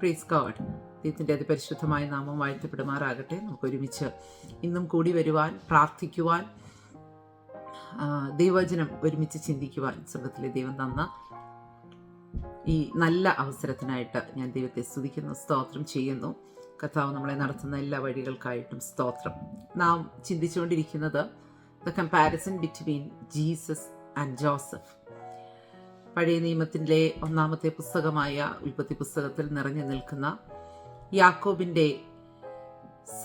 പ്രീസ് God ദൈവത്തിന്റെ അതിപരിശുദ്ധമായ നാമം വാഴ്ത്തപ്പെടുമാറാകട്ടെ. നമുക്ക് ഒരുമിച്ച് ഇന്നും കൂടി വരുവാൻ പ്രാർത്ഥിക്കുവാൻ ദൈവചനം ഒരുമിച്ച് ചിന്തിക്കുവാൻ സ്വർഗത്തിലെ ദൈവം തന്ന ഈ നല്ല അവസരത്തിനായിട്ട് ഞാൻ ദൈവത്തെ സ്തുതിക്കുന്നു സ്തോത്രം ചെയ്യുന്നു. കർത്താവ് നമ്മളെ നടത്തുന്ന എല്ലാ വഴികൾക്കായിട്ടും സ്തോത്രം. നാം ചിന്തിച്ചുകൊണ്ടിരിക്കുന്നത് the comparison between Jesus and Joseph പഴയ നിയമത്തിലെ ഒന്നാമത്തെ പുസ്തകമായ ഉൽപ്പത്തി പുസ്തകത്തിൽ നിറഞ്ഞു നിൽക്കുന്ന യാക്കോബിന്റെ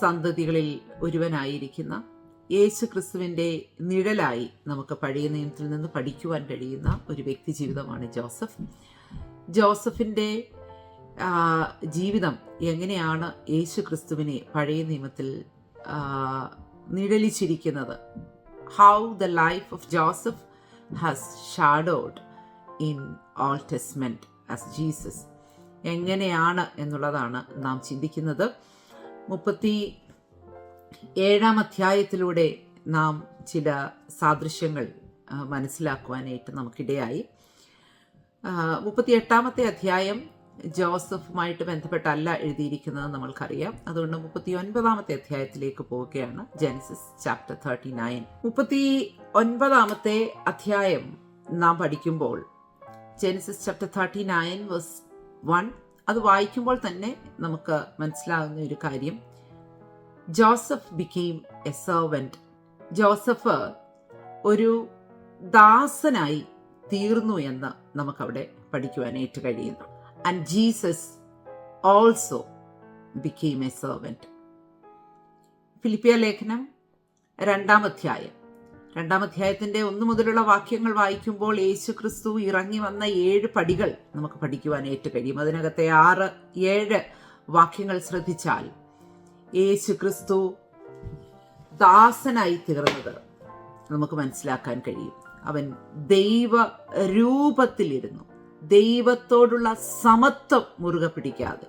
സന്തതികളിൽ ഒരുവനായിരിക്കുന്ന യേശു ക്രിസ്തുവിന്റെ നിഴലായി നമുക്ക് പഴയ നിയമത്തിൽ നിന്ന് പഠിക്കുവാൻ കഴിയുന്ന ഒരു വ്യക്തി ജീവിതമാണ് ജോസഫ്. ജോസഫിന്റെ ജീവിതം എങ്ങനെയാണ് യേശു ക്രിസ്തുവിനെ പഴയ നിയമത്തിൽ നിഴലിച്ചിരിക്കുന്നത്? How the life of Joseph has shadowed in Old Testament as Jesus. എങ്ങനെയാണ് എന്നുള്ളതാണ് നാം ചിന്തിക്കുന്നത്. മുപ്പത്തി ഏഴാം അധ്യായത്തിലൂടെ നാം ചില സാദൃശ്യങ്ങൾ മനസ്സിലാക്കുവാനായിട്ട് നമുക്കിടയായി. മുപ്പത്തി എട്ടാമത്തെ അധ്യായം ജോസഫുമായിട്ട് ബന്ധപ്പെട്ടല്ല എഴുതിയിരിക്കുന്നത് നമ്മൾക്കറിയാം. അതുകൊണ്ട് മുപ്പത്തി ഒൻപതാമത്തെ അധ്യായത്തിലേക്ക് പോവുകയാണ്. Genesis chapter thirty nine. മുപ്പത്തി ഒൻപതാമത്തെ അധ്യായം നാം പഠിക്കുമ്പോൾ Genesis chapter thirty nine verse one. അത് വായിക്കുമ്പോൾ തന്നെ നമുക്ക് മനസ്സിലാകുന്ന ഒരു കാര്യം. Joseph became a servant Joseph ഒരു ദാസനായി തീർന്നു എന്ന് നമുക്കവിടെ പഠിക്കുവാനായിട്ട് കഴിയുന്നു and Jesus also became a servant ഫിലിപ്പിയ ലേഖനം രണ്ടാം അധ്യായം. രണ്ടാം അധ്യായത്തിന്റെ ഒന്നു മുതലുള്ള വാക്യങ്ങൾ വായിക്കുമ്പോൾ യേശു ക്രിസ്തു ഇറങ്ങി വന്ന ഏഴ് പടികൾ നമുക്ക് പഠിക്കുവാനായിട്ട് കഴിയും. അതിനകത്തെ ആറ് ഏഴ് വാക്യങ്ങൾ ശ്രദ്ധിച്ചാൽ യേശു ക്രിസ്തു ദാസനായി തീർന്നത് നമുക്ക് മനസ്സിലാക്കാൻ കഴിയും. അവൻ ദൈവ രൂപത്തിലിരുന്നു ദൈവത്തോടുള്ള സമത്വം മുറുകെ പിടിക്കാതെ.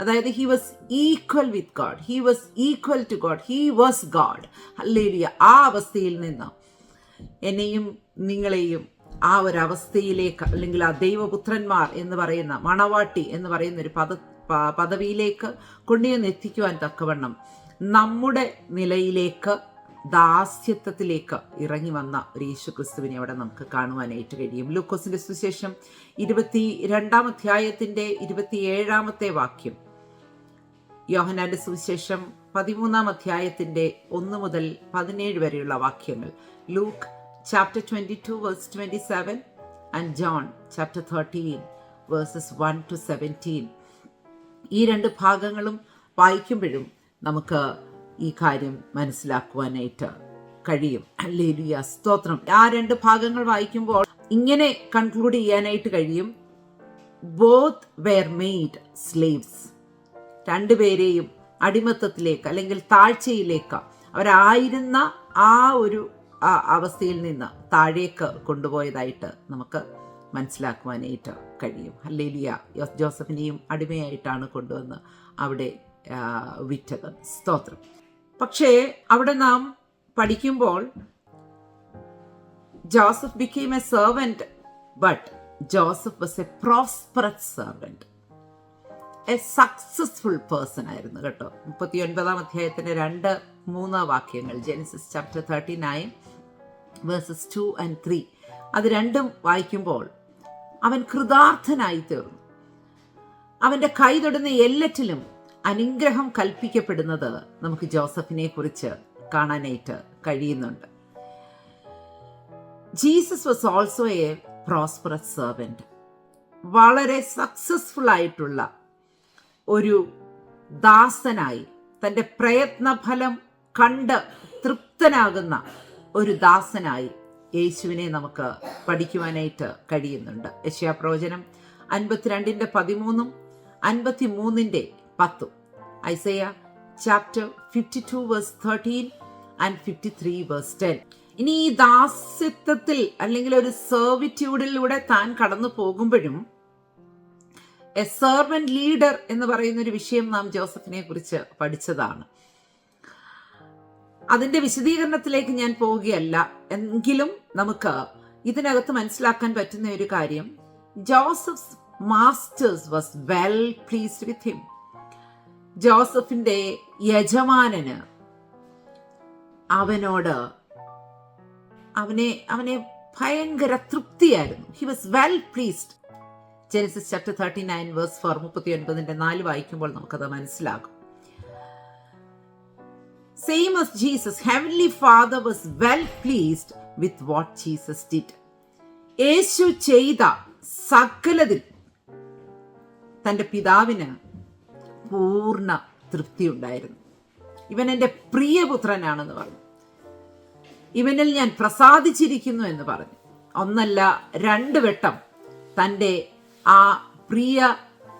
അതായത് he was equal with God he was equal to God he was God അല്ലേലിയ ആ അവസ്ഥയിൽ നിന്ന് എന്നെയും നിങ്ങളെയും ആ ഒരു അവസ്ഥയിലേക്ക് അല്ലെങ്കിൽ ആ ദൈവപുത്രന്മാർ എന്ന് പറയുന്ന മണവാട്ടി എന്ന് പറയുന്ന ഒരു പദ പദവിയിലേക്ക് കൊണ്ടുവന്ന് എത്തിക്കുവാൻ തക്കവണ്ണം നമ്മുടെ നിലയിലേക്ക് ദാസ്യത്വത്തിലേക്ക് ഇറങ്ങി വന്ന ഒരു യേശു ക്രിസ്തുവിനെ അവിടെ നമുക്ക് കാണുവാനായിട്ട് കഴിയും. ലൂക്കോസിന്റെ സുശേഷം ഇരുപത്തി രണ്ടാം അധ്യായത്തിന്റെ ഇരുപത്തിയേഴാമത്തെ വാക്യം. യോഹനാന്റെ സുവിശേഷം പതിമൂന്നാം അധ്യായത്തിന്റെ ഒന്ന് മുതൽ പതിനേഴ് വരെയുള്ള വാക്യങ്ങൾ. Luke chapter twenty two verse twenty seven and John chapter thirteen verses one to seventeen ഈ രണ്ട് ഭാഗങ്ങളും വായിക്കുമ്പോഴും നമുക്ക് ഈ കാര്യം മനസ്സിലാക്കുവാനായിട്ട് കഴിയും. അല്ലേലുയ സ്തോത്രം. ആ രണ്ട് ഭാഗങ്ങൾ വായിക്കുമ്പോൾ ഇങ്ങനെ കൺക്ലൂഡ് ചെയ്യാനായിട്ട് കഴിയും. ബോത്ത് വെയർ മെയ്ഡ് സ്ലീവ്സ് രണ്ടുപേരെയും അടിമത്തത്തിലേക്ക് അല്ലെങ്കിൽ താഴ്ചയിലേക്ക് അവരായിരുന്ന ആ ഒരു അവസ്ഥയിൽ നിന്ന് താഴേക്ക് കൊണ്ടുപോയതായിട്ട് നമുക്ക് മനസ്സിലാക്കുവാനായിട്ട് കഴിയും. ഹല്ലേലിയ. ജോസഫിനെയും അടിമയായിട്ടാണ് കൊണ്ടുവന്ന് അവിടെ വിറ്റത്. സ്തോത്രം. പക്ഷേ അവിടെ നാം പഠിക്കുമ്പോൾ Joseph became a servant but Joseph was a prosperous servant a successful person ആയിരുന്നു കേട്ടോ. മുപ്പത്തി ഒൻപതാം അധ്യായത്തിന്റെ രണ്ട് മൂന്ന് വാക്യങ്ങൾ Genesis chapter thirty nine verses two and three അത് രണ്ടും വായിക്കുമ്പോൾ അവൻ കൃതാർത്ഥനായി തീർന്നു. അവന്റെ കൈ തൊടുന്ന എല്ലറ്റിലും അനുഗ്രഹം കൽപ്പിക്കപ്പെടുന്നത് നമുക്ക് ജോസഫിനെ കുറിച്ച് കാണാനായിട്ട് കഴിയുന്നുണ്ട്. Jesus was also a prosperous servant വളരെ സക്സസ്ഫുൾ ആയിട്ടുള്ള ഒരു ദാസനായി തന്റെ പ്രയത്നഫലം കണ്ട് തൃപ്തനാകുന്ന ഒരു ദാസനായി യേശുവിനെ നമുക്ക് പഠിക്കുവാനായിട്ട് കഴിയുന്നുണ്ട്. യശ്യാ പ്രവചനം അൻപത്തിരണ്ടിന്റെ പതിമൂന്നും അൻപത്തി മൂന്നിന്റെ പത്തും. Isaiah chapter fifty two verse thirteen and fifty three verse ten ഇനി ഈ ദാസ്യത്വത്തിൽ അല്ലെങ്കിൽ ഒരു സെർവിറ്റ്യൂഡിലൂടെ താൻ കടന്നു പോകുമ്പോഴും എ സെർവന്റ് ലീഡർ എന്ന് പറയുന്ന ഒരു വിഷയം നാം ജോസഫിനെ കുറിച്ച് പഠിച്ചതാണ്. അതിന്റെ വിശദീകരണത്തിലേക്ക് ഞാൻ പോവുകയല്ല. എങ്കിലും നമുക്ക് ഇതിനകത്ത് മനസ്സിലാക്കാൻ പറ്റുന്ന ഒരു കാര്യം. Joseph master's was well pleased with him. ജോസഫിന്റെ യജമാനന് അവനോട് അവനെ അവനെ ഭയങ്കര തൃപ്തിയായിരുന്നു. He was well pleased Genesis chapter thirty nine verse four മുപ്പത്തി ഒൻപതിന്റെ നാല് വായിക്കുമ്പോൾ നമുക്കത് മനസ്സിലാകും. Same as Jesus heavenly Father was well pleased with what Jesus did യേശു ചെയ്ത സകലതിൽ തന്റെ പിതാവിന് പൂർണ തൃപ്തി ഉണ്ടായിരുന്നു. ഇവൻ എന്റെ പ്രിയപുത്രനാണെന്ന് പറഞ്ഞു. ഇവനിൽ ഞാൻ പ്രസാദിച്ചിരിക്കുന്നു എന്ന് പറഞ്ഞു. ഒന്നല്ല രണ്ട് വട്ടം തന്റെ ആ പ്രിയ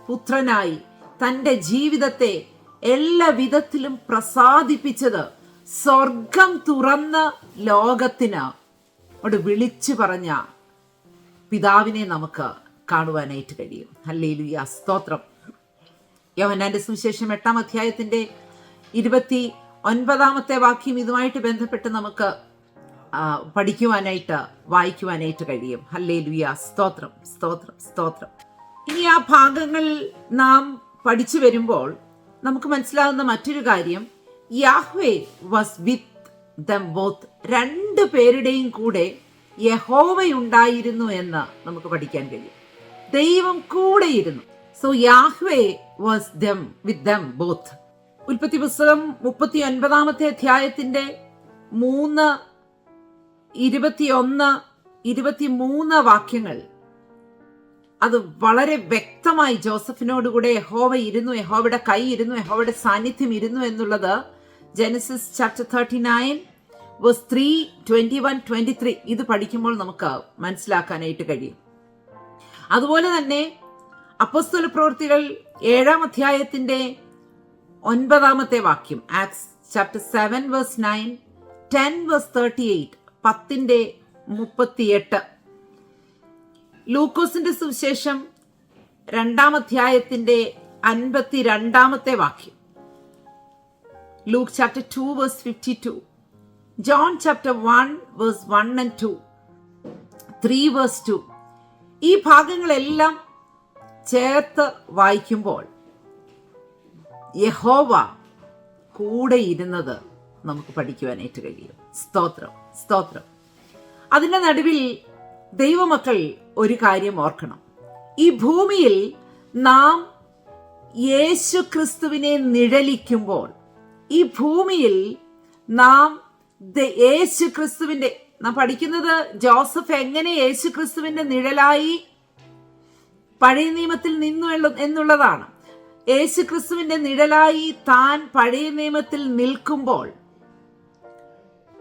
പുത്രനായി തന്റെ ജീവിതത്തെ എല്ലാ വിധത്തിലും പ്രസാദിപ്പിച്ചത് സ്വർഗം തുറന്ന ലോകത്തിന്. അവിടെ വിളിച്ചു പറഞ്ഞ പിതാവിനെ നമുക്ക് കാണുവാനായിട്ട് കഴിയും. ഹല്ലേലൂയ. സ്തോത്രം. യോഹന്നാന്റെ സുവിശേഷം എട്ടാം അധ്യായത്തിന്റെ ഇരുപത്തി ഒൻപതാമത്തെ വാക്യം ഇതുമായിട്ട് ബന്ധപ്പെട്ട് നമുക്ക് പഠിക്കുവാനായിട്ട് വായിക്കുവാനായിട്ട് കഴിയും. ഹല്ലേ ലുയ സ്തോത്രം സ്തോത്രം സ്തോത്രം. ഇനി ആ ഭാഗങ്ങൾ നാം പഠിച്ചു വരുമ്പോൾ നമുക്ക് മനസ്സിലാകുന്ന മറ്റൊരു കാര്യം. Yahweh was with them both രണ്ട് പേരുടെയും കൂടെ യഹോവയുണ്ടായിരുന്നു എന്ന് നമുക്ക് പഠിക്കാൻ കഴിയും. ദൈവം കൂടെയിരുന്നു. So Yahweh was them with them both ഉൽപ്പത്തി പുസ്തകം മുപ്പത്തി ഒൻപതാമത്തെ അധ്യായത്തിന്റെ മൂന്ന് ഇരുപത്തിയൊന്ന് ഇരുപത്തിമൂന്ന് വാക്യങ്ങൾ. അത് വളരെ വ്യക്തമായി ജോസഫിനോടുകൂടെ യഹോവ ഇരുന്നു യഹോവയുടെ കൈ ഇരുന്നു യഹോവയുടെ സാന്നിധ്യം ഇരുന്നു എന്നുള്ളത് Genesis chapter thirty nine verse three twenty one twenty three. ഇത് പഠിക്കുമ്പോൾ നമുക്ക് മനസ്സിലാക്കാനായിട്ട് കഴിയും. അതുപോലെ തന്നെ അപ്പസ്തല പ്രവൃത്തികൾ ഏഴാം അധ്യായത്തിന്റെ ഒൻപതാമത്തെ വാക്യം Acts chapter seven verse nine ten verse thirty eight പത്തിന്റെ മുപ്പത്തിയെട്ട്. ലൂക്കോസിന്റെ സുവിശേഷം രണ്ടാം അധ്യായത്തിന്റെ അൻപത്തി രണ്ടാമത്തെ വാക്യം. Luke chapter two verse fifty two. John chapter one verse one and two. Three verse two. ഈ ഭാഗങ്ങളെല്ലാം ചേർത്ത് വായിക്കുമ്പോൾ യഹോവ കൂടെ ഇരുന്നത് നമുക്ക് പഠിക്കുവാനായിട്ട് കഴിയും. സ്തോത്രം സ്തോത്രം. അതിന്റെ നടുവിൽ ദൈവമക്കൾ ഒരു കാര്യം ഓർക്കണം. ഈ ഭൂമിയിൽ നാം യേശു ക്രിസ്തുവിനെ നിഴലിക്കുമ്പോൾ ഈ ഭൂമിയിൽ നാം യേശു ക്രിസ്തുവിന്റെ നാം പഠിക്കുന്നത് ജോസഫ് എങ്ങനെ യേശു ക്രിസ്തുവിന്റെ നിഴലായി പഴയ നിയമത്തിൽ നിന്നു എന്നുള്ളതാണ്. യേശു ക്രിസ്തുവിന്റെ നിഴലായി താൻ പഴയ നിയമത്തിൽ നിൽക്കുമ്പോൾ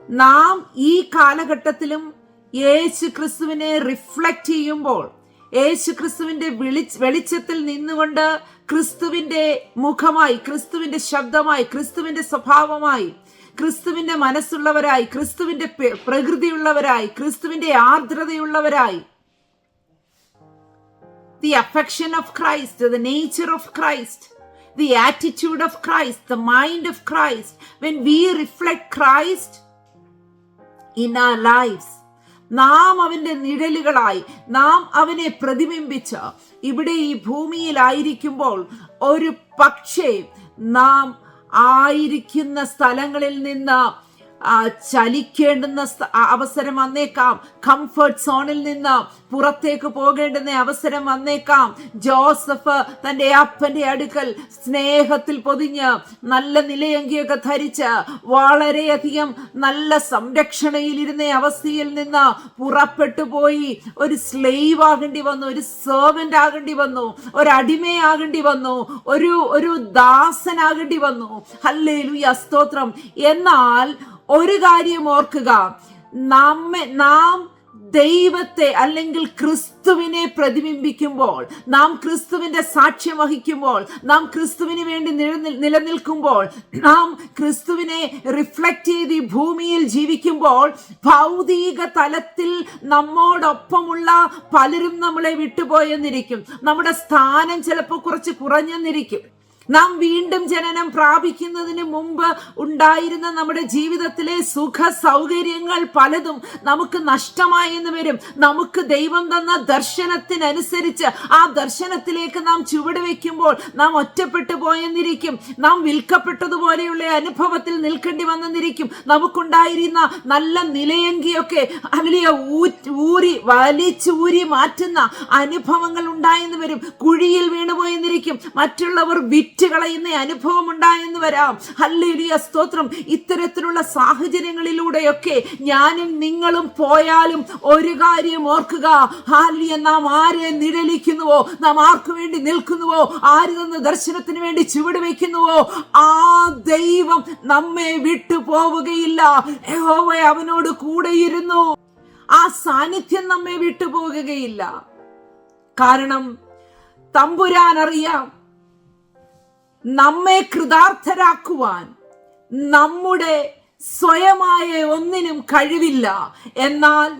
നാം ഈ കാലഘട്ടത്തിലും യേശു ക്രിസ്തുവിനെ റിഫ്ലക്റ്റ് ചെയ്യുമ്പോൾ യേശു ക്രിസ്തുവിന്റെ വിളി വെളിച്ചത്തിൽ നിന്നുകൊണ്ട് ക്രിസ്തുവിന്റെ മുഖമായി ക്രിസ്തുവിന്റെ ശബ്ദമായി ക്രിസ്തുവിന്റെ സ്വഭാവമായി ക്രിസ്തുവിന്റെ മനസ്സുള്ളവരായി ക്രിസ്തുവിന്റെ പ്രകൃതിയുള്ളവരായി ക്രിസ്തുവിന്റെ ആർദ്രതയുള്ളവരായി. The affection of Christ the nature of Christ the attitude of Christ the mind of Christ when we reflect Christ in our lives, നാം അവന്റെ നിഴലുകളായി നാം അവനെ പ്രതിബിംബിച്ച് ഇവിടെ ഈ ഭൂമിയിലായിരിക്കുമ്പോൾ ഒരു പക്ഷേ നാം ആയിരിക്കുന്ന സ്ഥലങ്ങളിൽ നിന്ന് ആ, ചലിക്കേണ്ടുന്ന അവസരം വന്നേക്കാം. കംഫർട്ട് സോണിൽ നിന്ന് പുറത്തേക്ക് പോകേണ്ടുന്ന അവസരം വന്നേക്കാം. ജോസഫ് തന്റെ അപ്പന്റെ അടുക്കൽ സ്നേഹത്തിൽ പൊതിഞ്ഞ് നല്ല നിലയങ്കിയൊക്കെ ധരിച്ച് വളരെയധികം നല്ല സംരക്ഷണയിലിരുന്ന അവസ്ഥയിൽ നിന്ന് പുറപ്പെട്ടു പോയി. ഒരു സ്ലേവ് ആകേണ്ടി വന്നു ഒരു സെർവന്റ് ആകേണ്ടി വന്നു ഒരു അടിമയാകേണ്ടി വന്നു ഒരു ഒരു ദാസനാകേണ്ടി വന്നു. ഹല്ലേലൂയ സ്തോത്രം. എന്നാൽ ഒരു കാര്യം ഓർക്കുക. നമ്മെ നാം ദൈവത്തെ അല്ലെങ്കിൽ ക്രിസ്തുവിനെ പ്രതിബിംബിക്കുമ്പോൾ നാം ക്രിസ്തുവിന്റെ സാക്ഷ്യം വഹിക്കുമ്പോൾ നാം ക്രിസ്തുവിന് വേണ്ടി നിലനിൽക്കുമ്പോൾ നാം ക്രിസ്തുവിനെ റിഫ്ലക്റ്റ് ചെയ്ത് ഈ ഭൂമിയിൽ ജീവിക്കുമ്പോൾ ഭൗതിക തലത്തിൽ നമ്മോടൊപ്പമുള്ള പലരും നമ്മളെ വിട്ടുപോയെന്നിരിക്കും. നമ്മുടെ സ്ഥാനം ചിലപ്പോൾ കുറച്ച് കുറഞ്ഞെന്നിരിക്കും. നാം വീണ്ടും ജനനം പ്രാപിക്കുന്നതിന് മുമ്പ് ഉണ്ടായിരുന്ന നമ്മുടെ ജീവിതത്തിലെ സുഖ സൗകര്യങ്ങൾ പലതും നമുക്ക് നഷ്ടമായെന്ന് വരും. നമുക്ക് ദൈവം തന്ന ദർശനത്തിനനുസരിച്ച് ആ ദർശനത്തിലേക്ക് നാം ചുവട് വയ്ക്കുമ്പോൾ നാം ഒറ്റപ്പെട്ടു പോയെന്നിരിക്കും. നാം വിൽക്കപ്പെട്ടതുപോലെയുള്ള അനുഭവത്തിൽ നിൽക്കേണ്ടി വന്നെന്നിരിക്കും. നമുക്കുണ്ടായിരുന്ന നല്ല നിലയങ്കിയൊക്കെ അതിലെ ഊരി വലിച്ചൂരി മാറ്റുന്ന അനുഭവങ്ങൾ ഉണ്ടായെന്ന് വരും. കുഴിയിൽ വീണുപോയെന്നിരിക്കും. മറ്റുള്ളവർ വിറ്റ് കളയുന്ന അനുഭവം ഉണ്ടായെന്ന് വരാം. ഹല്ലേലൂയ സ്തോത്രം. ഇത്തരത്തിലുള്ള സാഹചര്യങ്ങളിലൂടെയൊക്കെ ഞാനും നിങ്ങളും പോയാലും ഒരു കാര്യം ഓർക്കുക. ഹാലിയ നാം ആരെ നിഴലിക്കുന്നുവോ? നാം ആർക്കു വേണ്ടി നിൽക്കുന്നുവോ? ആര് തന്ന ദർശനത്തിന് വേണ്ടി ചുവട് വയ്ക്കുന്നുവോ? ആ ദൈവം നമ്മെ വിട്ടു പോവുകയില്ല. അവനോട് കൂടെയിരുന്നു. ആ സാന്നിധ്യം നമ്മെ വിട്ടുപോകുകയില്ല കാരണം തമ്പുരാൻ അറിയാം നമ്മെ കൃതാർത്ഥരാക്കുവാൻ നമ്മുടെ സ്വയമായ ഒന്നിനും കഴിവില്ല. എന്നാൽ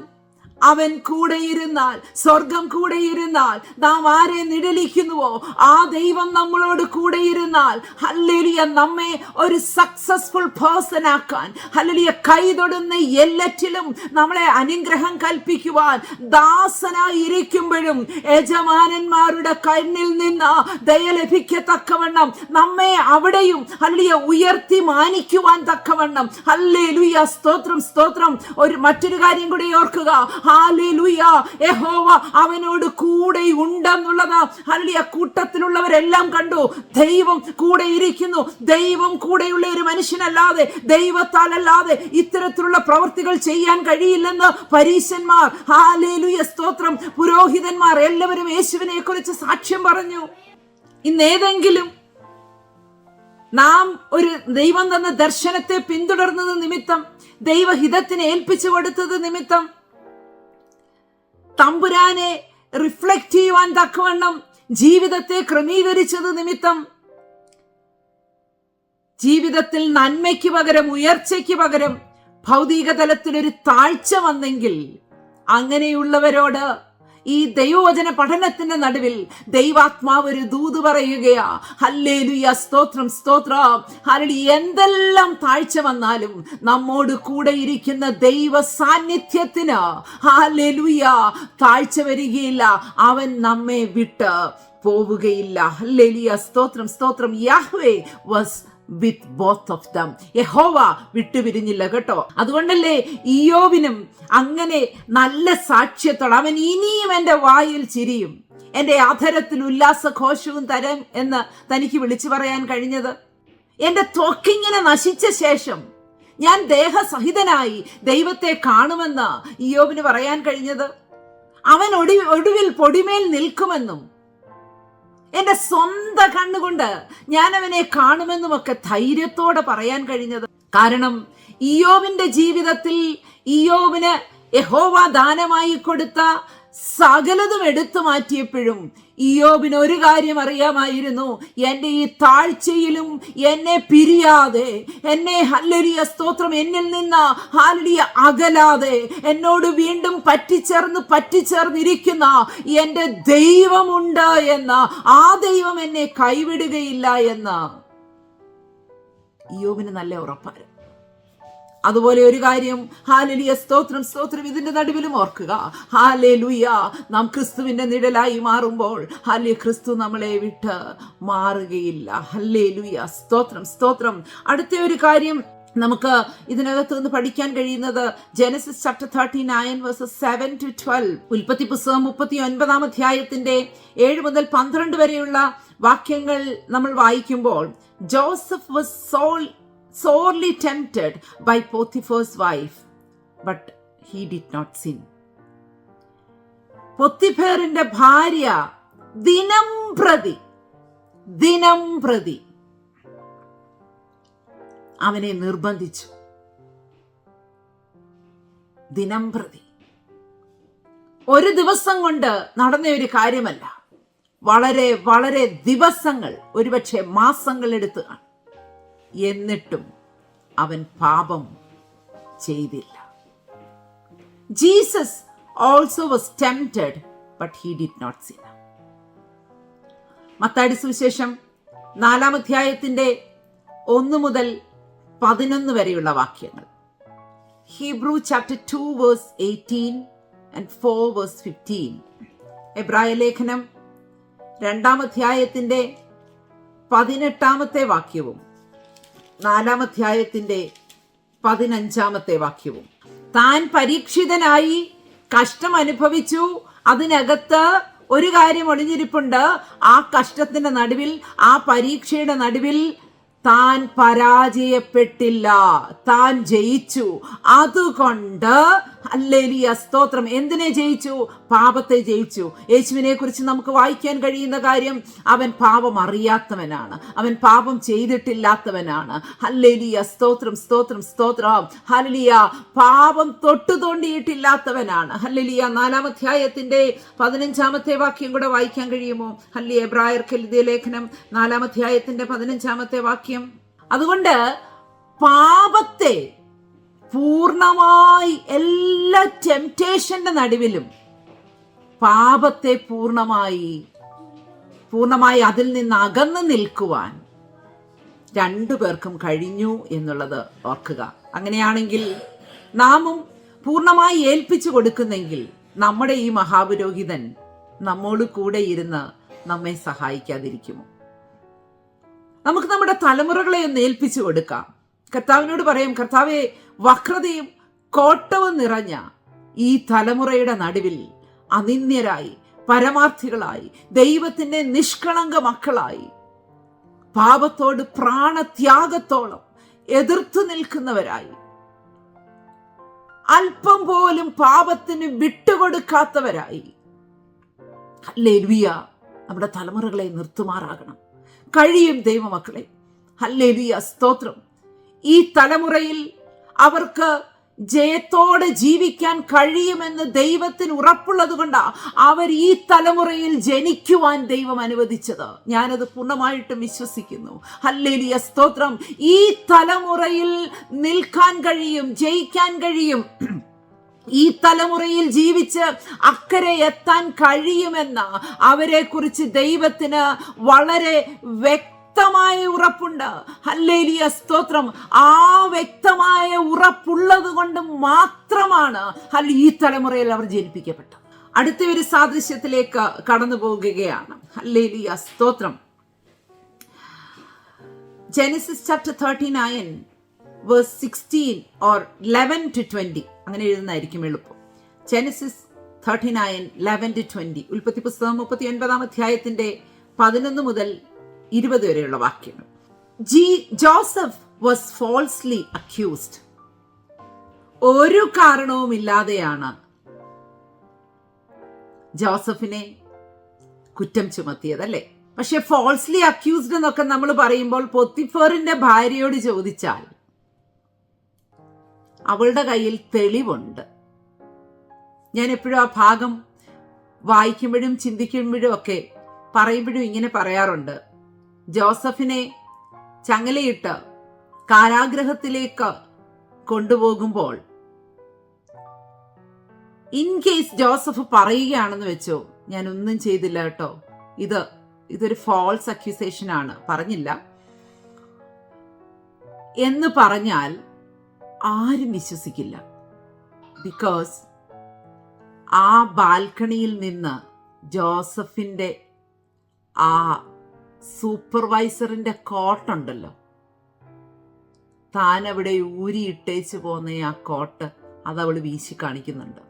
അവൻ കൂടെയിരുന്നാൽ സ്വർഗം കൂടെയിരുന്നാൽ നാം ആരെ നിഴലിക്കുന്നുവോ? ആ ദൈവം നമ്മളോട് കൂടെയിരുന്നാൽ ഹല്ലലിയ നമ്മെ ഒരു സക്സസ്ഫുൾ പേഴ്സൺ ആക്കാൻ ഹല്ലലിയ കൈതൊടുന്ന എല്ലറ്റിലും നമ്മളെ അനുഗ്രഹം കൽപ്പിക്കുവാൻ ദാസനായി ഇരിക്കുമ്പോഴും യജമാനന്മാരുടെ കണ്ണിൽ നിന്ന് ദയ ലഭിക്കത്തക്കവണ്ണം നമ്മെ അവിടെയും ഹല്ലിയ ഉയർത്തി മാനിക്കുവാൻ തക്കവണ്ണം. ഹല്ലേ ലുയ സ്തോത്രം സ്തോത്രം. ഒരു മറ്റൊരു കാര്യം കൂടി ഓർക്കുക. യഹോവ അവനോട് കൂടെ ഉണ്ടെന്നുള്ളത് ഹല്ലിയ കൂട്ടത്തിലുള്ളവരെല്ലാം കണ്ടു. ദൈവം കൂടെ ഇരിക്കുന്നു ദൈവം കൂടെയുള്ള ഒരു മനുഷ്യനല്ലാതെ ദൈവത്താലല്ലാതെ ഇത്തരത്തിലുള്ള പ്രവൃത്തികൾ ചെയ്യാൻ കഴിയില്ലെന്ന് പരീശന്മാർ ഹാലേലുയ സ്തോത്രം. പുരോഹിതന്മാർ എല്ലാവരും യേശുവിനെ കുറിച്ച് സാക്ഷ്യം പറഞ്ഞു. ഇന്നേതെങ്കിലും നാം ഒരു ദൈവം തന്ന ദർശനത്തെ പിന്തുടർന്നത് നിമിത്തം ദൈവഹിതത്തിന് ഏൽപ്പിച്ചു കൊടുത്തത് നിമിത്തം തമ്പുരാനെ റിഫ്ലക്റ്റ് ചെയ്യുവാൻ തക്കവണ്ണം ജീവിതത്തെ ക്രമീകരിച്ചത് നിമിത്തം ജീവിതത്തിൽ നന്മയ്ക്ക് പകരം ഉയർച്ചയ്ക്ക് പകരം ഭൗതിക തലത്തിൽ ഒരു താഴ്ച വന്നെങ്കിൽ അങ്ങനെയുള്ളവരോട് ഈ ദൈവവചന പഠനത്തിന്റെ നടുവിൽ ദൈവാത്മാവ് ഒരു ദൂത് പറയുകയാ ഹല്ലേലുയ സ്തോത്രം സ്തോത്രം. ഹരളി എന്തെല്ലാം താഴ്ച വന്നാലും നമ്മോട് കൂടെ ഇരിക്കുന്ന ദൈവ സാന്നിധ്യത്തിന് താഴ്ച വരികയില്ല അവൻ നമ്മെ വിട്ട് പോവുകയില്ല. ഹല്ലേലിയ സ്തോത്രം സ്തോത്രം. Yahweh was with both of them യഹോവ വിട്ടുപിരിഞ്ഞില്ല കേട്ടോ. അതുകൊണ്ടല്ലേ ഇയോവിനും അങ്ങനെ നല്ല സാക്ഷ്യത്തോടെ അവൻ ഇനിയും എന്റെ വായിൽ ചിരിയും. എന്റെ അധരത്തിൽ ഉല്ലാസഘോഷവും തരം എന്ന് തനിക്ക് വിളിച്ചു പറയാൻ കഴിഞ്ഞത്. എന്റെ ത്വക്കിങ്ങനെ നശിച്ച ശേഷം ഞാൻ ദേഹസഹിതനായി ദൈവത്തെ കാണുമെന്ന് ഇയോബിന് പറയാൻ കഴിഞ്ഞത്. അവൻ ഒടി ഒടുവിൽ പൊടിമേൽ നിൽക്കുമെന്നും എന്റെ സ്വന്തം കണ്ണുകൊണ്ട് ഞാൻ അവനെ കാണുമെന്നുമൊക്കെ ധൈര്യത്തോടെ പറയാൻ കഴിഞ്ഞത്. കാരണം ഇയോവിന്റെ ജീവിതത്തിൽ ഇയോവിന് യഹോവ ദാനമായി കൊടുത്ത സകലതും എടുത്തു മാറ്റിയപ്പോഴും ഇയോബിന് ഒരു കാര്യം അറിയാമായിരുന്നു. എന്റെ ഈ താഴ്ചയിലും എന്നെ പിരിയാതെ എന്നെ ഹല്ലരിയ സ്തോത്രം എന്നിൽ നിന്ന് ഹാലിയ അകലാതെ എന്നോട് വീണ്ടും പറ്റിച്ചേർന്ന് പറ്റിച്ചേർന്നിരിക്കുന്ന എന്റെ ദൈവമുണ്ട് എന്ന ആ ദൈവം എന്നെ കൈവിടുകയില്ല എന്ന്. ഇയോബിന് നല്ല ഉറപ്പായിരുന്നു. അതുപോലെ ഒരു കാര്യം ഹാലലിയ സ്തോത്രം സ്തോത്രം ഇതിന്റെ നടുവിലും ഓർക്കുക. ഹാലേ ലുയ നാം ക്രിസ്തുവിന്റെ നിഴലായി മാറുമ്പോൾ ഹാലി ക്രിസ്തു നമ്മളെ വിട്ട് മാറുകയില്ല. ഹല്ലേ ലുയ സ്തോത്രം സ്തോത്രം. അടുത്ത ഒരു കാര്യം നമുക്ക് ഇതിനകത്ത് നിന്ന് പഠിക്കാൻ കഴിയുന്നത് Genesis chapter thirty nine verses seven to twelve ഉൽപ്പത്തി പുസ്തകം മുപ്പത്തി ഒൻപതാം അധ്യായത്തിന്റെ ഏഴ് മുതൽ പന്ത്രണ്ട് വരെയുള്ള വാക്യങ്ങൾ നമ്മൾ വായിക്കുമ്പോൾ Joseph was sore sorely tempted by Potiphar's wife, but he did not sin. പൊത്തിഫേറിന്റെ ഭാര്യ ദിനം പ്രതി ദിനം പ്രതി അവനെ നിർബന്ധിച്ചു. ദിനം പ്രതി. ഒരു ദിവസം കൊണ്ട് നടന്ന ഒരു കാര്യമല്ല. വളരെ വളരെ ദിവസങ്ങൾ ഒരുപക്ഷെ മാസങ്ങൾ എടുത്ത് കാണും. എന്നിട്ടും അവൻ പാപം ചെയ്തില്ല. Jesus also was tempted but he did not sin മത്താടി സുവിശേഷം നാലാം അധ്യായത്തിന്റെ ഒന്ന് മുതൽ പതിനൊന്ന് വരെയുള്ള വാക്യങ്ങൾ. Hebrew chapter two verse eighteen and four verse fifteen എബ്രായ ലേഖനം രണ്ടാം അധ്യായത്തിന്റെ പതിനെട്ടാമത്തെ വാക്യവും നാലാം അധ്യായത്തിന്റെ പതിനഞ്ചാമത്തെ വാക്യവും. താൻ പരീക്ഷിതനായി കഷ്ടം അനുഭവിച്ചു. അതിനകത്ത് ഒരു കാര്യം ഒളിഞ്ഞിരിപ്പുണ്ട്. ആ കഷ്ടത്തിന്റെ നടുവിൽ ആ പരീക്ഷയുടെ നടുവിൽ താൻ പരാജയപ്പെട്ടില്ല. താൻ ജയിച്ചു. അതുകൊണ്ട് അല്ലേലിയ സ്തോത്രം. എന്തിനെ ജയിച്ചു? പാപത്തെ ജയിച്ചു. യേശുവിനെ കുറിച്ച് നമുക്ക് വായിക്കാൻ കഴിയുന്ന കാര്യം അവൻ പാപം അറിയാത്തവനാണ്. അവൻ പാപം ചെയ്തിട്ടില്ലാത്തവനാണ്. ഹല്ലേലിയ. സ്തോത്രം സ്തോത്രം സ്തോത്രം. ഹല്ലിയ പാപം തൊട്ടു തോണ്ടിയിട്ടില്ലാത്തവനാണ്. ഹല്ലിയ നാലാം അധ്യായത്തിന്റെ പതിനഞ്ചാമത്തെ വാക്യം കൂടെ വായിക്കാൻ കഴിയുമോ? ഹല്ലി എബ്രായർക്ക് എഴുതിയ ലേഖനം നാലാം അധ്യായത്തിന്റെ പതിനഞ്ചാമത്തെ വാക്യം. അതുകൊണ്ട് പാപത്തെ പൂർണമായി എല്ലാ ടെംപ്റ്റേഷന്റെ നടുവിലും പാപത്തെ പൂർണമായി പൂർണമായി അതിൽ നിന്ന് അകന്നു നിൽക്കുവാൻ രണ്ടു പേർക്കും കഴിഞ്ഞു എന്നുള്ളത് ഓർക്കുക. അങ്ങനെയാണെങ്കിൽ നാമും പൂർണമായി ഏൽപ്പിച്ചു കൊടുക്കുന്നെങ്കിൽ നമ്മുടെ ഈ മഹാപുരോഹിതൻ നമ്മോട് കൂടെ ഇരുന്ന് നമ്മെ സഹായിക്കാതിരിക്കുമോ? നമുക്ക് നമ്മുടെ തലമുറകളെ ഒന്ന് ഏൽപ്പിച്ചു കൊടുക്കാം. കർത്താവിനോട് പറയും കർത്താവെ വക്രതയും കോട്ടവും നിറഞ്ഞ ഈ തലമുറയുടെ നടുവിൽ അനിന്യരായി പരമാർത്ഥികളായി ദൈവത്തിന്റെ നിഷ്കളങ്ക മക്കളായി പാപത്തോട് പ്രാണത്യാഗത്തോളം എതിർത്തു നിൽക്കുന്നവരായി. അല്പം പോലും പാപത്തിന് വിട്ടുകൊടുക്കാത്തവരായി. ഹല്ലേലൂയ. നമ്മുടെ തലമുറകളെ നിർത്തുമാറാകണം. കഴിയും ദൈവമക്കളെ. ഹല്ലേലൂയ. സ്തോത്രം. ഈ തലമുറയിൽ അവർക്ക് ജയത്തോടെ ജീവിക്കാൻ കഴിയുമെന്ന് ദൈവത്തിന് ഉറപ്പുള്ളത് കൊണ്ടാ അവർ ഈ തലമുറയിൽ ജനിക്കുവാൻ ദൈവം അനുവദിച്ചത്. ഞാനത് പൂർണമായിട്ടും വിശ്വസിക്കുന്നു. ഹല്ലേലിയ സ്തോത്രം. ഈ തലമുറയിൽ നിൽക്കാൻ കഴിയും ജയിക്കാൻ കഴിയും. ഈ തലമുറയിൽ ജീവിച്ച് അക്കരെ എത്താൻ കഴിയുമെന്ന് അവരെക്കുറിച്ച് ദൈവത്തിന് വളരെ വ്യക്തമായ ഉറപ്പുണ്ട്. ഹല്ലേലിയ സ്തോത്രം. ആ വ്യക്തമായ ഉറപ്പുള്ളത് കൊണ്ട് മാത്രമാണ് ഹല്ല ഈ തലമുറയിൽ അവർ ജനിപ്പിക്കപ്പെട്ടത്. അടുത്ത ഒരു സാദൃശ്യത്തിലേക്ക് കടന്നു പോകുകയാണ്. ഹല്ലേലിയ സ്തോത്രം. Genesis chapter thirty nine verse sixteen or eleven to twenty. അങ്ങനെ എഴുതുന്നതായിരിക്കും എളുപ്പം. Genesis thirty nine eleven to twenty. ഉൽപ്പത്തി പുസ്തകം മുപ്പത്തി ഒൻപതാം അധ്യായത്തിന്റെ പതിനൊന്ന് മുതൽ ഇരുപത് വരെയുള്ള വാക്യങ്ങൾ. G Joseph was falsely accused ഒരു കാരണവുമില്ലാതെയാണ് ജോസഫിനെ കുറ്റം ചുമത്തിയത് അല്ലേ പക്ഷെ ഫോൾസ്ലി അക്യൂസ്ഡ് എന്നൊക്കെ നമ്മൾ പറയുമ്പോൾ പൊത്തിഫോറിന്റെ ഭാര്യയോട് ചോദിച്ചാൽ അവളുടെ കയ്യിൽ തെളിവുണ്ട്. ഞാൻ എപ്പോഴും ആ ഭാഗം വായിക്കുമ്പോഴും ചിന്തിക്കുമ്പോഴും ഒക്കെ പറയുമ്പോഴും ഇങ്ങനെ പറയാറുണ്ട്. ജോസഫിനെ ചങ്ങലയിട്ട് കാരാഗ്രഹത്തിലേക്ക് കൊണ്ടുപോകുമ്പോൾ ഇൻ കേസ് ജോസഫ് പറയുകയാണെന്ന് വെച്ചോ ഞാൻ ഒന്നും ചെയ്തില്ല കേട്ടോ. ഇത് ഇതൊരു ഫോൾസ് അക്യൂസേഷൻ ആണ് പറഞ്ഞില്ല. എന്ന് പറഞ്ഞാൽ ആരും വിശ്വസിക്കില്ല. ബിക്കോസ് ആ ബാൽക്കണിയിൽ നിന്ന് ജോസഫിന്റെ ആ സൂപ്പർവൈസറിന്റെ കോട്ടുണ്ടല്ലോ. താൻ അവിടെ ഊരി ഇട്ടേച്ചു പോന്ന ആ കോട്ട് അതവൾ വീശി കാണിക്കുന്നുണ്ട്.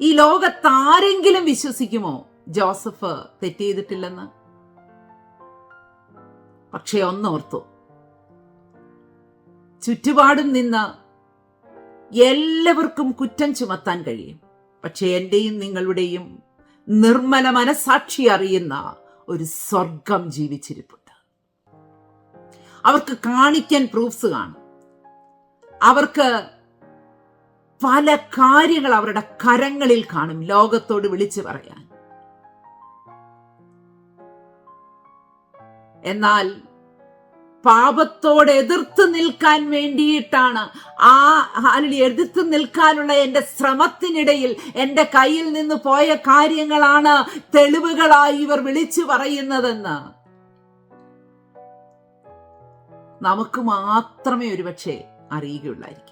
ഈ ലോകത്താരെങ്കിലും വിശ്വസിക്കുമോ? ജോസഫ് തെറ്റ് ചെയ്തിട്ടില്ലെന്ന്? പക്ഷെ ഒന്നോർത്തു. ചുറ്റുപാടും നിന്ന് എല്ലാവർക്കും കുറ്റം ചുമത്താൻ കഴിയും. പക്ഷേ എന്റെയും നിങ്ങളുടെയും നിർമ്മല മനസാക്ഷി അറിയുന്ന ഒരു സ്വർഗം ജീവിച്ചിരിപ്പുണ്ട്. അവർക്ക് കാണിക്കാൻ പ്രൂഫ്സ് കാണും. അവർക്ക് പല കാര്യങ്ങൾ അവരുടെ കരങ്ങളിൽ കാണും ലോകത്തോട് വിളിച്ചു പറയാൻ. എന്നാൽ പാപത്തോട് എതിർത്ത് നിൽക്കാൻ വേണ്ടിയിട്ടാണ്. ആ എതിർത്ത് നിൽക്കാനുള്ള എന്റെ ശ്രമത്തിനിടയിൽ എന്റെ കയ്യിൽ നിന്ന് പോയ കാര്യങ്ങളാണ് തെളിവുകളായി ഇവർ വിളിച്ചു പറയുന്നതെന്ന്. നമുക്ക് മാത്രമേ ഒരുപക്ഷെ അറിയുകയുള്ളായിരിക്കും.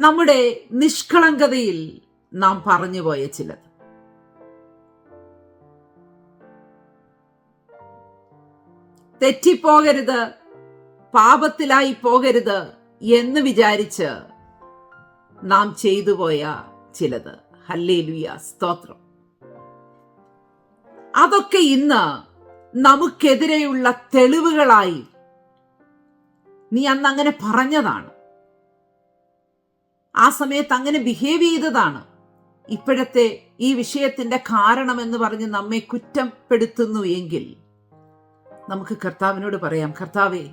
നമ്മുടെ നിഷ്കളങ്കതയിൽ നാം പറഞ്ഞുപോയ ചിലത്. തെറ്റിപ്പോകരുത്. പാപത്തിലായി പോകരുത് എന്ന് വിചാരിച്ച് നാം ചെയ്തുപോയ ചിലത്. ഹല്ലേലുയ. സ്തോത്രം. അതൊക്കെ ഇന്ന് നമുക്കെതിരെയുള്ള തെളിവുകളായി നീ അന്ന് അങ്ങനെ പറഞ്ഞതാണ്. ആ സമയത്ത് അങ്ങനെ ബിഹേവ് ചെയ്തതാണ്. ഇപ്പോഴത്തെ ഈ വിഷയത്തിന്റെ കാരണം എന്ന് പറഞ്ഞ് നമ്മെ കുറ്റപ്പെടുത്തുന്നു എങ്കിൽ നമുക്ക് കർത്താവിനോട് പറയാം കർത്താവേ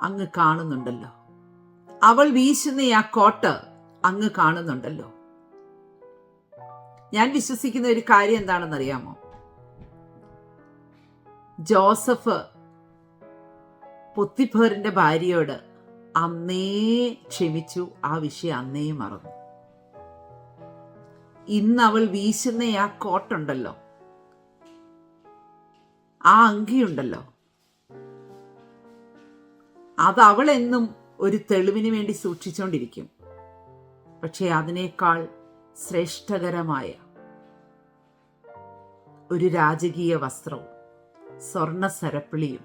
അങ്ങ് കാണുന്നുണ്ടല്ലോ. അവൾ വീശുന്ന ആ കോട്ട് അങ്ങ് കാണുന്നുണ്ടല്ലോ. ഞാൻ വിശ്വസിക്കുന്ന ഒരു കാര്യം എന്താണെന്നറിയാമോ? ജോസഫ് പൊത്തിഫേറിന്റെ ഭാര്യയോട് അന്നേ ക്ഷമിച്ചു. ആ വിഷയം അന്നേ മറന്നു. ഇന്ന് അവൾ വീശുന്ന ആ കോട്ടുണ്ടല്ലോ. ആ അങ്കിയുണ്ടല്ലോ. അത് അവൾ എന്നും ഒരു തെളിവിന് വേണ്ടി സൂക്ഷിച്ചുകൊണ്ടിരിക്കും പക്ഷേ അതിനേക്കാൾ ശ്രേഷ്ഠകരമായ ഒരു രാജകീയ വസ്ത്രവും സ്വർണ സരപ്പിളിയും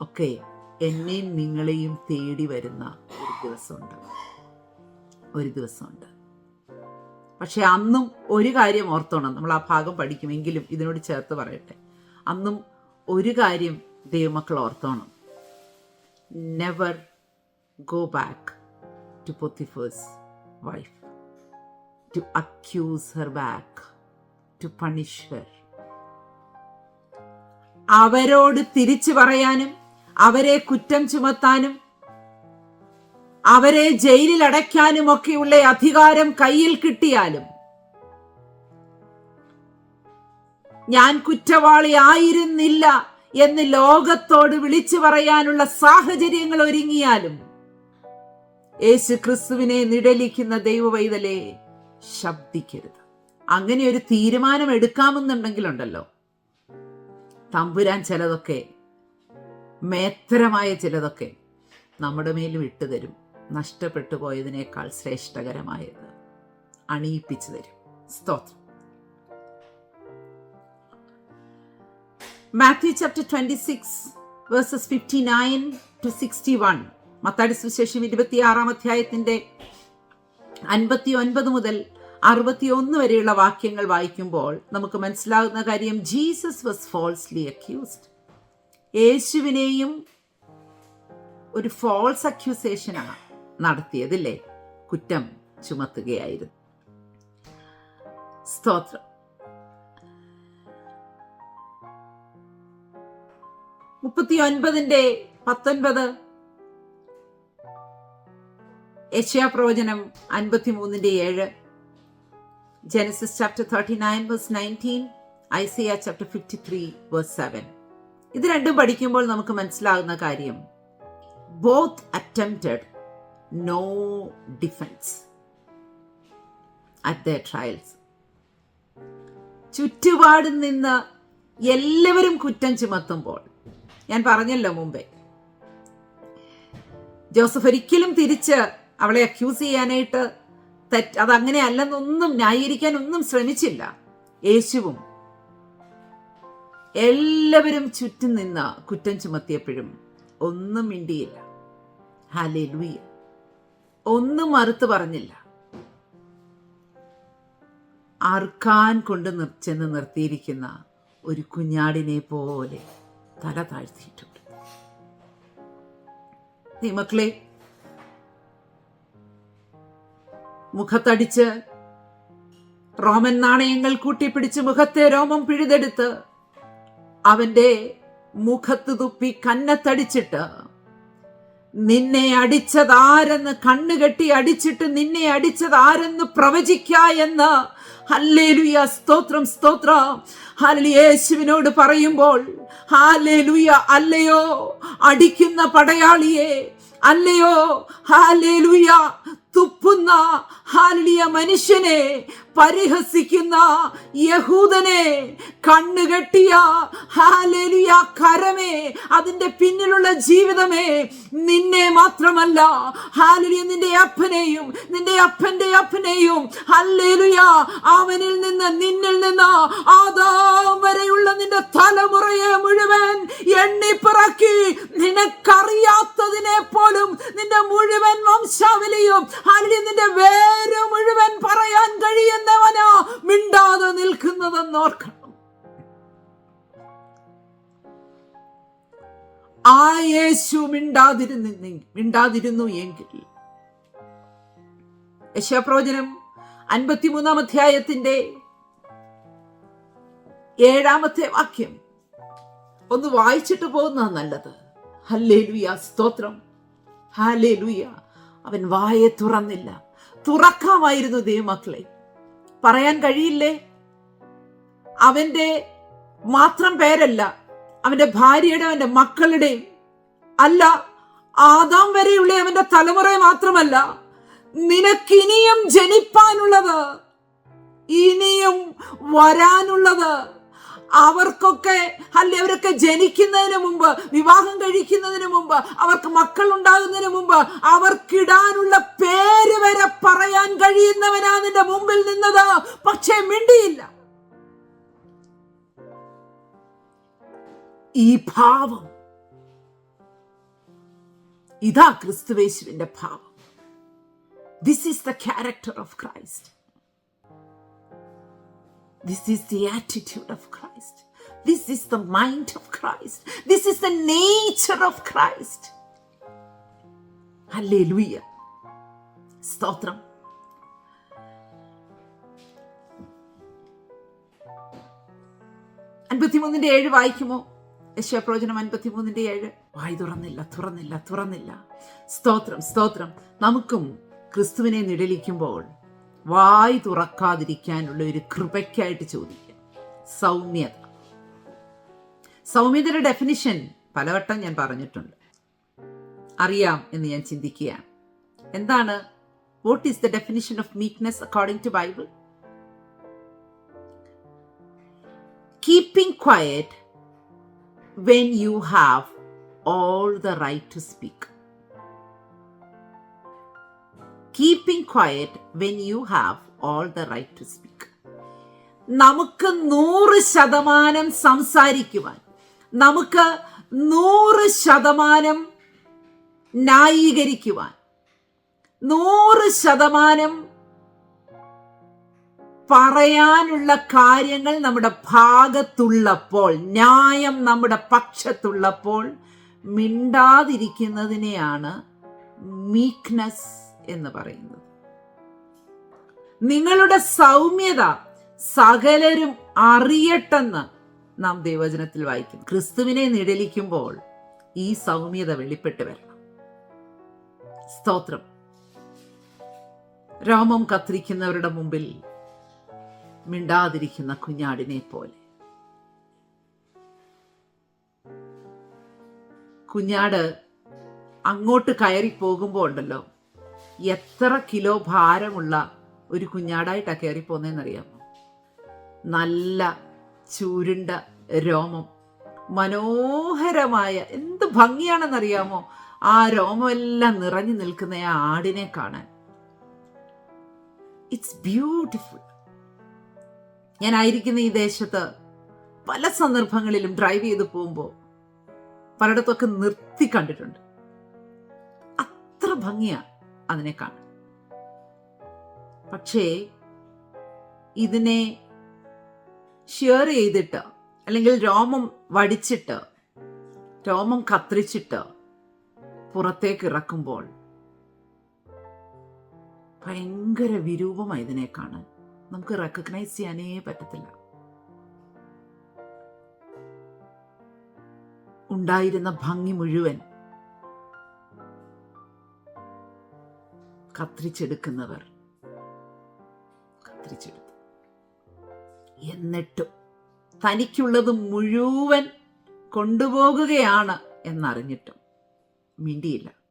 ഒക്കെ എന്നെയും നിങ്ങളെയും തേടി വരുന്ന ഒരു ദിവസമുണ്ട്. ഒരു ദിവസമുണ്ട്. പക്ഷെ അന്നും ഒരു കാര്യം ഓർത്തോണം. നമ്മൾ ആ ഭാഗം പഠിക്കുമെങ്കിലും ഇതിനോട് ചേർത്ത് പറയട്ടെ. അന്നും ഒരു കാര്യം ദൈവമക്കൾ ഓർത്തോണം. Never go back to Potiphar's wife to accuse her back to punish her അവരോട് തിരിച്ചു പറയാനും അവരെ കുറ്റം ചുമത്താനും അവരെ ജയിലിൽ അടയ്ക്കാനും ഒക്കെയുള്ള അധികാരം കയ്യിൽ കിട്ടിയാലും ഞാൻ കുറ്റവാളി ആയിരുന്നില്ല എന്ന് ലോകത്തോട് വിളിച്ചു പറയാനുള്ള സാഹചര്യങ്ങൾ ഒരുങ്ങിയാലും യേശു ക്രിസ്തുവിനെ നിഴലിക്കുന്ന ദൈവവൈതലെ ശബ്ദിക്കരുത്. അങ്ങനെ ഒരു തീരുമാനം എടുക്കാമെന്നുണ്ടെങ്കിലുണ്ടല്ലോ. തമ്പുരാൻ ചിലതൊക്കെ മേത്തരമായ ചിലതൊക്കെ നമ്മുടെ മേൽ ഇട്ടുതരും നഷ്ടപ്പെട്ടു പോയതിനേക്കാൾ ശ്രേഷ്ഠകരമായത് അണിയിപ്പിച്ചു തരും. സ്തോത്രം. Matthew chapter twenty six verses fifty nine to sixty one മത്താടി സുശേഷം ഇരുപത്തിയാറാം അധ്യായത്തിന്റെ അൻപത്തി ഒൻപത് മുതൽ അറുപത്തിയൊന്ന് വരെയുള്ള വാക്യങ്ങൾ വായിക്കുമ്പോൾ നമുക്ക് മനസ്സിലാകുന്ന കാര്യം ജീസസ് വാസ് ഫോൾസ്ലി അക്യൂസ്ഡ് യേശുവിനെയും ഒരു ഫോൾസ് അക്യൂസേഷനാണ് നടത്തിയതില്ലേ? കുറ്റം ചുമത്തുകയായിരുന്നു. സ്തോത്രം. മുപ്പത്തി ഒൻപതിന്റെ പത്തൊൻപത് യശ്യാപ്രവചനം അൻപത്തിമൂന്നിന്റെ ഏഴ്. Genesis chapter thirty nine verse nineteen Isaiah chapter fifty three verse seven. ഇത് രണ്ടും പഠിക്കുമ്പോൾ നമുക്ക് മനസ്സിലാകുന്ന കാര്യം. Both attempted no defence at the trials ചുറ്റുപാടിൽ നിന്ന് എല്ലാവരും കുറ്റം ചുമത്തുമ്പോൾ ഞാൻ പറഞ്ഞല്ലോ മുമ്പേ. ജോസഫ് ഒരിക്കലും തിരിച്ച് അവളെ അക്യൂസ് ചെയ്യാനായിട്ട് തെറ്റ് അതങ്ങനെ അല്ലെന്നൊന്നും ന്യായീകരിക്കാൻ ഒന്നും ശ്രമിച്ചില്ല. യേശുവും എല്ലാവരും ചുറ്റും നിന്ന് കുറ്റം ചുമത്തിയപ്പോഴും ഒന്നും മിണ്ടിയില്ല. ഹാലേ ലൂയ ഒന്നും മറുത്ത് പറഞ്ഞില്ല. അർക്കാൻ കൊണ്ട് ചെന്ന് നിർത്തിയിരിക്കുന്ന ഒരു കുഞ്ഞാടിനെ പോലെ തല താഴ്ത്തിയിട്ടുണ്ട്. നീ മക്കളെ മുഖത്തടിച്ച് റോമൻ നാണയങ്ങൾ കൂട്ടിപ്പിടിച്ച് മുഖത്തെ രോമം പിഴുതെടുത്ത് അവന്റെ മുഖത്ത് തുപ്പി കന്നത്തടിച്ചിട്ട് നിന്നെ അടിച്ചതാരെന്ന് കണ്ണുകെട്ടി അടിച്ചിട്ട് നിന്നെ അടിച്ചതാരെന്ന് പ്രവചിക്ക എന്ന്. ഹല്ലേലുയ സ്തോത്രം സ്തോത്രം. യേശുവിനോട് പറയുമ്പോൾ ഹാലേലുയ അല്ലയോ അടിക്കുന്ന പടയാളിയെ അല്ലയോ? ഹാലേലുയ തുപ്പുന്ന ഹാലിയ മനുഷ്യനെ പരിഹസിക്കുന്ന യഹൂദനെ കണ്ണുകെട്ടിയ ഹാലേലിയ കരമേ അതിന്റെ പിന്നിലുള്ള ജീവിതമേ നിന്നെ മാത്രമല്ല. ഹാലിയ നിന്റെ അപ്പനെയും നിന്റെ അപ്പന്റെ അപ്പനെയും ഹല്ലേലുയ അവനിൽ നിന്ന് നിന്നിൽ നിന്ന് ആദാം വരെയുള്ള നിന്റെ തലമുറയെ എണ്ണിപ്പിറക്കി. നിനക്കറിയാത്തതിനെ പോലും നിന്റെ മുഴുവൻ വംശാവലിയും അല്ലെങ്കിൽ നിന്റെ വേര് മുഴുവൻ പറയാൻ കഴിയുന്നവനോ മിണ്ടാതെ നിൽക്കുന്നതെന്ന് ഓർക്കണം. ആ യേശു മിണ്ടാതിരുന്നു മിണ്ടാതിരുന്നു എങ്കിൽ. യശപ്രവചനം അൻപത്തിമൂന്നാം അധ്യായത്തിന്റെ ഏഴാമത്തെ വാക്യം. ഒന്ന് വായിച്ചിട്ട് പോകുന്ന നല്ലത്. ഹല്ലേ ലുയ സ്തോത്രം. ഹാലേ ലുയ അവൻ വായെ തുറന്നില്ല. തുറക്കാമായിരുന്നു ദൈവമക്കളെ. പറയാൻ കഴിയില്ലേ? അവന്റെ മാത്രം പേരല്ല അവന്റെ ഭാര്യയുടെ അവന്റെ മക്കളുടെയും അല്ല ആദാം വരെയുള്ള അവന്റെ തലമുറ മാത്രമല്ല നിനക്കിനിയും ജനിപ്പാനുള്ളത് ഇനിയും വരാനുള്ളത് അവർക്കൊക്കെ അല്ലെ അവരൊക്കെ ജനിക്കുന്നതിന് മുമ്പ് വിവാഹം കഴിക്കുന്നതിന് മുമ്പ് അവർക്ക് മക്കൾ ഉണ്ടാകുന്നതിന് മുമ്പ് അവർക്കിടാനുള്ള പേര് വരെ പറയാൻ കഴിയുന്നവനാ നിന്റെ മുമ്പിൽ നിന്നത്. പക്ഷേ മിണ്ടിയില്ല. ഈ ഭാവം ഇതാ ക്രിസ്തുവേശുവിന്റെ ഭാവം. This is the character of Christ This is the attitude of Christ. This is the mind of Christ. This is the nature of Christ. Hallelujah. സ്തോത്രം അൻപത്തിമൂന്നിന്റെ ഏഴ് വായിക്കുമോ യശപ്രോചനം അൻപത്തിമൂന്നിന്റെ ഏഴ് വായി തുറന്നില്ല തുറന്നില്ല തുറന്നില്ല സ്തോത്രം സ്തോത്രം നമുക്കും ക്രിസ്തുവിനെ നിഴലിക്കുമ്പോൾ വായി തുറക്കാതിരിക്കാനുള്ള ഒരു കൃപയ്ക്കായിട്ട് ചോദിക്കാം. സൗമ്യത. സൗമ്യതയുടെ ഡെഫിനിഷൻ പലവട്ടം ഞാൻ പറഞ്ഞിട്ടുണ്ട്. അറിയാം എന്ന് ഞാൻ ചിന്തിക്കുകയാണ്. എന്താണ്? What is the definition of meekness according to Bible keeping quiet when you have all the right to speak keeping quiet when you have all the right to speak നമുക്ക് നൂറ് ശതമാനം സംസാരിക്കുവാൻ നമുക്ക് നൂറ് ശതമാനം ന്യായീകരിക്കുവാൻ നൂറ് ശതമാനം പറയാനുള്ള കാര്യങ്ങൾ നമ്മുടെ ഭാഗത്തുള്ളപ്പോൾ ന്യായം നമ്മുടെ പക്ഷത്തുള്ളപ്പോൾ മിണ്ടാതിരിക്കുന്നതിനെയാണ് മീക്നെസ് എന്ന് പറയുന്നത്. നിങ്ങളുടെ സൗമ്യത സകലരും അറിയട്ടെന്ന് നാം ദൈവചനത്തിൽ വായിക്കും ക്രിസ്തുവിനെ നിഴലിക്കുമ്പോൾ ഈ സൗമ്യത വെളിപ്പെട്ട് വരണം. സ്തോത്രം. രോമം കത്തിരിക്കുന്നവരുടെ മുമ്പിൽ മിണ്ടാതിരിക്കുന്ന കുഞ്ഞാടിനെ പോലെ. കുഞ്ഞാട് അങ്ങോട്ട് കയറി പോകുമ്പോൾ ഉണ്ടല്ലോ. എത്ര കിലോ ഭാരമുള്ള ഒരു കുഞ്ഞാടായിട്ടാണ് കയറി അറിയാമോ നല്ല ചുരുണ്ട രോമം. മനോഹരമായ എന്ത് ഭംഗിയാണെന്നറിയാമോ? ആ രോമമെല്ലാം നിറഞ്ഞു നിൽക്കുന്ന ആ ആടിനെ കാണാൻ. ഇറ്റ്സ് ബ്യൂട്ടിഫുൾ ഞാനായിരിക്കുന്ന ഈ ദേശത്ത് പല സന്ദർഭങ്ങളിലും ഡ്രൈവ് ചെയ്ത് പോകുമ്പോൾ പലയിടത്തൊക്കെ നിർത്തി കണ്ടിട്ടുണ്ട്. അത്ര ഭംഗിയാ. അതിനെ കാണാൻ പക്ഷേ ഇതിനെ ഷെയർ ചെയ്തിട്ട് അല്ലെങ്കിൽ രോമം വടിച്ചിട്ട് രോമം കത്തിരിച്ചിട്ട് പുറത്തേക്ക് ഇറക്കുമ്പോൾ ഭയങ്കര വിരൂപമായി ഇതിനെ കാണാൻ നമുക്ക് റെക്കഗ്നൈസ് ചെയ്യാനേ പറ്റത്തില്ല. ഉണ്ടായിരുന്ന ഭംഗി മുഴുവൻ കത്തിരിച്ചെടുക്കുന്നവർ. കത്തിരിച്ചെടുത്തു. എന്നിട്ടും തനിക്കുള്ളത് മുഴുവൻ കൊണ്ടുപോകുകയാണ് എന്നറിഞ്ഞിട്ടും മിണ്ടിയില്ല.